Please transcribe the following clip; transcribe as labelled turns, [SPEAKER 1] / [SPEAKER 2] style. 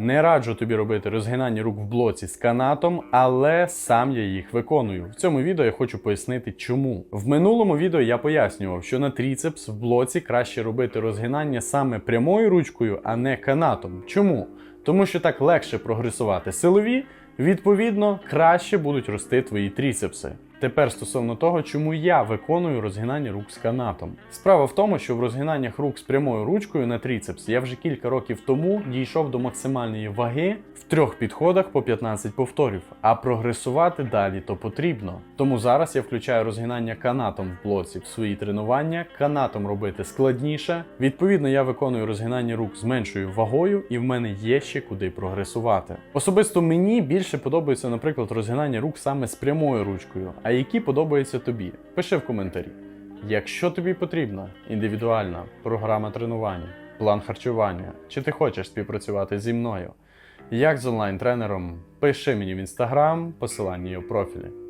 [SPEAKER 1] Не раджу тобі робити розгинання рук в блоці з канатом, але сам я їх виконую. В цьому відео я хочу пояснити, чому. В минулому відео я пояснював, що на тріцепс в блоці краще робити розгинання саме прямою ручкою, а не канатом. Чому? Тому що так легше прогресувати силові, відповідно, краще будуть рости твої тріцепси. Тепер стосовно того, чому я виконую розгинання рук з канатом. Справа в тому, що в розгинаннях рук з прямою ручкою на тріцепс я вже кілька років тому дійшов до максимальної ваги трьох підходах по 15 повторів, а прогресувати далі то потрібно. Тому зараз я включаю розгинання канатом в блоці в свої тренування, канатом робити складніше. Відповідно, я виконую розгинання рук з меншою вагою, і в мене є ще куди прогресувати. Особисто мені більше подобається, наприклад, розгинання рук саме з прямою ручкою. А які подобаються тобі? Пиши в коментарі. Якщо тобі потрібна індивідуальна програма тренування, план харчування, чи ти хочеш співпрацювати зі мною, як з онлайн-тренером, пиши мені в інстаграм, посилання є у профілі.